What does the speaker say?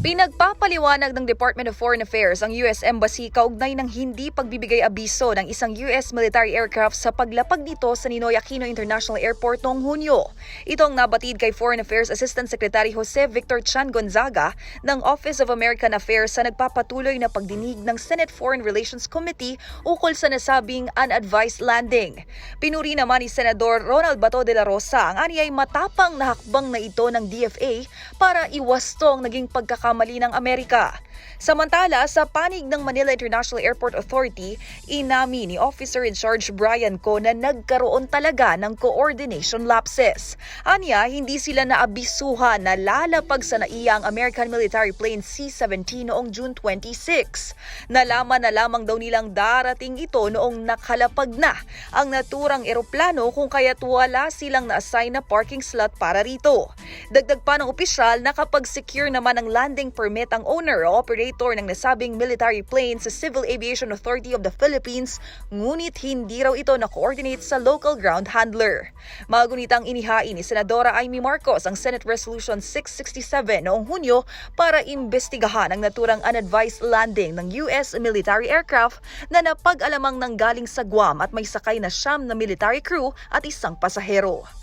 Pinagpapaliwanag ng Department of Foreign Affairs ang US Embassy kaugnay ng hindi pagbibigay abiso ng isang US military aircraft sa paglapag nito sa Ninoy Aquino International Airport noong Hunyo. Ito ang nabatid kay Foreign Affairs Assistant Secretary Jose Victor Chan Gonzaga ng Office of American Affairs sa nagpapatuloy na pagdinig ng Senate Foreign Relations Committee ukol sa nasabing unadvised landing. Pinuri naman ni Senador Ronald Bato de la Rosa ang anyay matapang na hakbang na ito ng DFA para iwasto ang naging pagkakamali ng Amerika. Samantala, sa panig ng Manila International Airport Authority, inami ni Officer in Charge Brian Co na nagkaroon talaga ng coordination lapses. Anya, hindi sila naabisuhan na lalapag sa naiya ang American military plane C-17 noong June 26. Nalaman na lamang daw nilang darating ito noong nakalapag na ang naturang eroplano kung kaya't wala silang na-assign na parking slot para rito. Dagdag pa ng opisyal, nakapag-secure naman ng landing permit ang owner o operator ng nasabing military plane sa Civil Aviation Authority of the Philippines, ngunit hindi raw ito na-coordinate sa local ground handler. Magunitang inihain ni Senadora Amy Marcos ang Senate Resolution 667 noong Hunyo para imbestigahan ang naturang unadvised landing ng US military aircraft na napag-alamang nanggaling sa Guam at may sakay na siyam na military crew at isang pasahero.